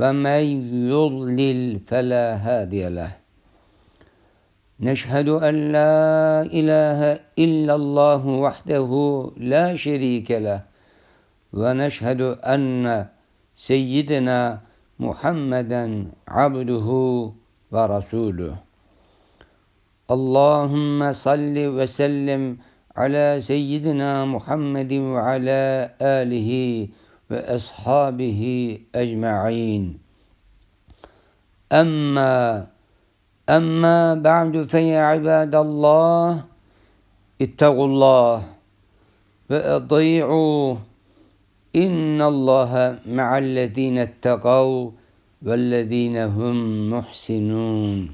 ومن يضلل فلا هادي له نشهد أن لا إله إلا الله وحده لا شريك له ونشهد أن سيدنا محمدا عبده ورسوله اللهم صل وسلم على سيدنا محمد وعلى آله وسلم ve ashabihi ecma'in. Amma amma ba'du fe ya ibadallah ittaqullah ve adi'u innallaha ma'allezine ittaqav vellezine hum muhsinun.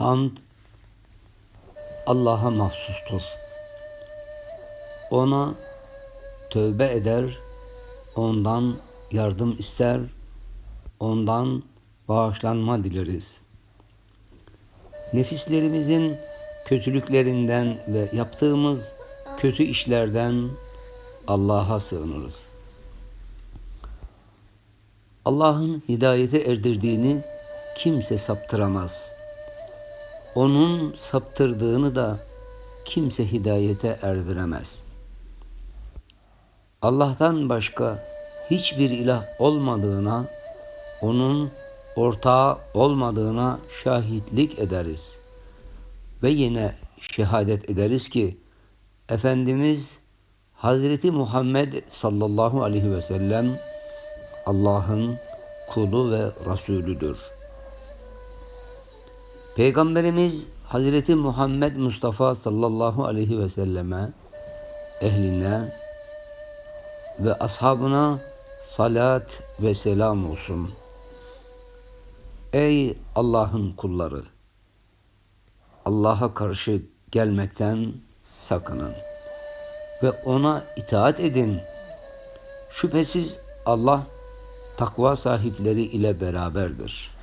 Hamd Allah'a mahsustur. Ona tövbe eder, ondan yardım ister, ondan bağışlanma dileriz. Nefislerimizin kötülüklerinden ve yaptığımız kötü işlerden Allah'a sığınırız. Allah'ın hidayete erdirdiğini kimse saptıramaz. Onun saptırdığını da kimse hidayete erdiremez. Allah'tan başka hiçbir ilah olmadığına, onun ortağı olmadığına şahitlik ederiz. Ve yine şehadet ederiz ki Efendimiz Hazreti Muhammed sallallahu aleyhi ve sellem Allah'ın kulu ve Resulüdür. Peygamberimiz Hazreti Muhammed Mustafa sallallahu aleyhi ve selleme, ehline ve ashabına salat ve selam olsun. Ey Allah'ın kulları! Allah'a karşı gelmekten sakının ve ona itaat edin. Şüphesiz Allah takva sahipleri ile beraberdir.''